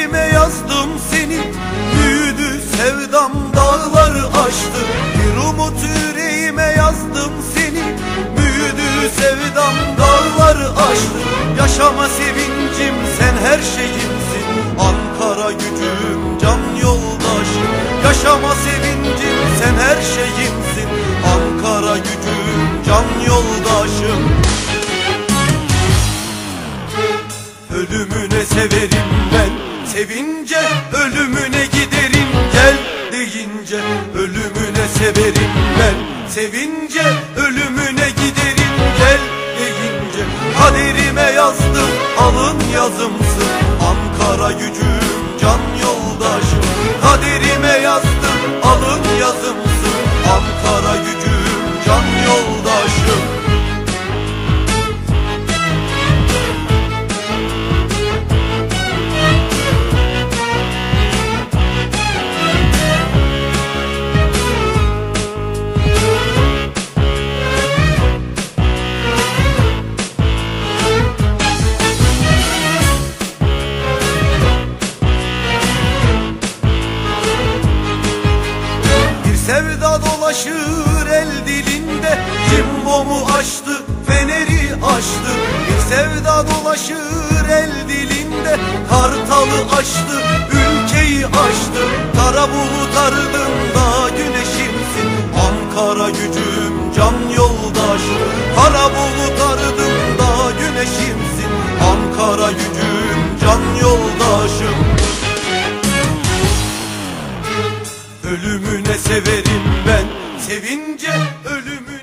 yüreğime yazdım seni. Büyüdü sevdam dağlar aştı. Bir umut yüreğime yazdım seni. Büyüdü sevdam dağlar aştı. Yaşama sevincim sen her şeyimsin. Ankara gücüm can yoldaşım. Yaşama sevincim sen her şeyimsin. Ankara gücüm can yoldaşım. Ölümüne severim. Sevince ölümüne giderim. Gel deyince ölümüne severim. Ben Sevince ölümüne giderim. Gel deyince Kaderime yazdım. Alın yazımsın. Ankara gücüm can yoldaşım. Kaderime dolaşır el dilinde. Cimbomu açtı, feneri açtı. Bir sevda dolaşır el dilinde. Kartalı açtı, ülkeyi açtı. Kara bulut ardında güneşimsin Ankara gücüm can yoldaşım Kara bulut ardında güneşimsin Ankara gücüm can yoldaşım Ölümüne severim ben. Sevince ölümü